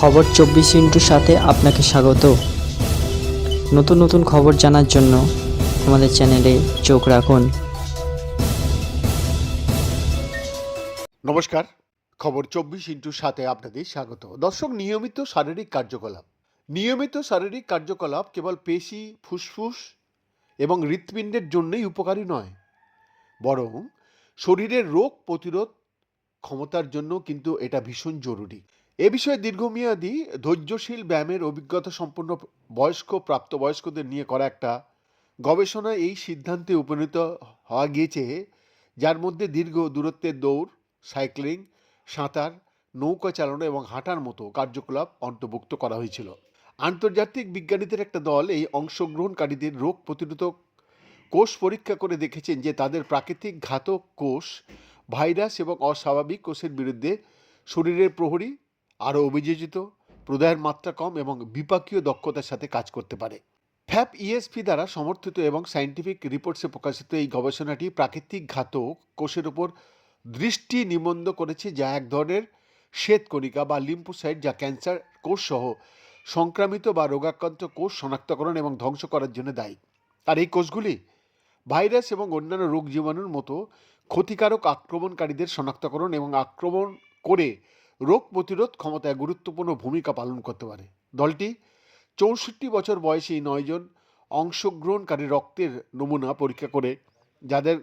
খবর চব্বিশ ইন্টুর সাথে আপনাকে স্বাগত। নতুন নতুন খবর জানার জন্য আমাদের চ্যানেলে চোখ রাখুন। নমস্কার, খবর চব্বিশ ইন্টুর সাথে আপনাদের স্বাগত। দর্শক, নিয়মিত শারীরিক কার্যকলাপ। নিয়মিত শারীরিক কার্যকলাপ কেবল পেশি, ফুসফুস এবং হৃৎপিণ্ডের জন্যই উপকারী নয়। বরং শরীরের রোগ প্রতিরোধ ক্ষমতার জন্য কিন্তু এটা ভীষণ জরুরি। এ বিষয়ে দীর্ঘমেয়াদী ধৈর্যশীল ব্যায়ামের অভিজ্ঞতা সম্পন্ন বয়স্ক, প্রাপ্তবয়স্কদের নিয়ে করা একটা গবেষণায় এই সিদ্ধান্তে উপনীত হওয়া গিয়েছে, যার মধ্যে দীর্ঘ দূরত্বের দৌড়, সাইক্লিং, সাঁতার, নৌকা চালানো এবং হাঁটার মতো কার্যকলাপ অন্তর্ভুক্ত করা হয়েছিল। আন্তর্জাতিক বিজ্ঞানীদের একটা দল এই অংশগ্রহণকারীদের রোগ প্রতিরোধক কোষ পরীক্ষা করে দেখেছেন যে তাদের প্রাকৃতিক ঘাতক কোষ, ভাইরাস এবং অস্বাভাবিক কোষের বিরুদ্ধে শরীরের প্রহরী আরও অভিযোজিত, প্রদায়ের মাত্রা কম এবং বিপাকীয় দক্ষতার সাথে কাজ করতে পারে। ফ্যাপ ইএসপি দ্বারা সমর্থিত এবং সায়েন্টিফিক রিপোর্টসে প্রকাশিত এই গবেষণাটি প্রাকৃতিক ঘাতক কোষের উপর দৃষ্টি নিবন্ধ করেছে, যা এক ধরনের শ্বেতকণিকা বা লিম্ফোসাইট যা ক্যান্সার কোষ সহ সংক্রামিত বা রোগাক্রান্ত কোষ শনাক্তকরণ এবং ধ্বংস করার জন্য দায়ী। আর এই কোষগুলি ভাইরাস এবং অন্যান্য রোগ জীবাণুর মতো ক্ষতিকারক আক্রমণকারীদের শনাক্তকরণ এবং আক্রমণ করে রোগ প্রতিরোধ ক্ষমতায় গুরুত্বপূর্ণ ভূমিকা পালন করতে পারে। দলটি চৌষট্টি বছর বয়সী নয়জন অংশগ্রহণকারী রক্তের নমুনা পরীক্ষা করে, যাদের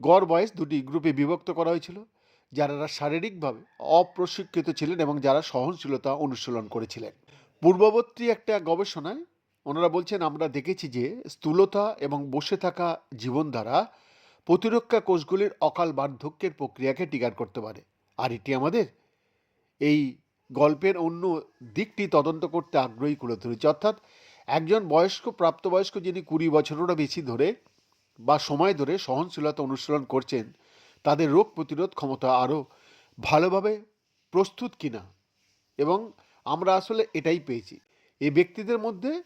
গড় বয়স দুটি গ্রুপে বিভক্ত করা হয়েছিল, যারা শারীরিকভাবে অপ্রশিক্ষিত ছিলেন এবং যারা সহনশীলতা অনুশীলন করেছিলেন। পূর্ববর্তী একটা গবেষণায় ওনারা বলছেন, আমরা দেখেছি যে স্থূলতা এবং বসে থাকা জীবনধারা প্রতিরক্ষা কোষগুলির অকাল বার্ধক্যের প্রক্রিয়াকে টিকার করতে পারে। আর এটি আমাদের এই গল্পের অন্য দিকটি তদন্ত করতে আগ্রহী করে তুলেছে। অর্থাৎ একজন বয়স্ক, প্রাপ্তবয়স্ক যিনি কুড়ি বছরেরও বেশি ধরে বা সময় ধরে সহনশীলতা অনুশীলন করছেন, তাদের রোগ প্রতিরোধ ক্ষমতা আরও ভালোভাবে প্রস্তুত কিনা? এবং আমরা আসলে এটাই পেয়েছি। এই ব্যক্তিদের মধ্যে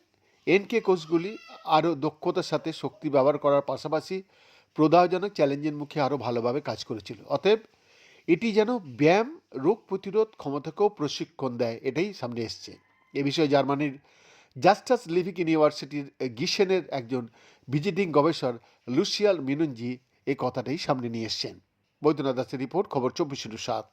এনকে কোষগুলি আরও দক্ষতার সাথে শক্তি ব্যবহার করার পাশাপাশি প্রদাহজনক চ্যালেঞ্জের মুখে আরও ভালোভাবে কাজ করেছিল। অতএব এটি যেন ব্যায়াম, রোগ প্রতিরোধ ক্ষমতাকেও প্রশিক্ষণ দেয়, এটাই সামনে এসছে। এ বিষয়ে জার্মানির জাস্টাস লিভিক ইউনিভার্সিটির গিসেনের একজন ভিজিটিং গবেষক লুসিয়াল মিনুঞ্জি এই কথাটাই সামনে নিয়ে এসছেন। বৈদ্যনাথ দাসের রিপোর্ট, খবর চব্বিশ সাত।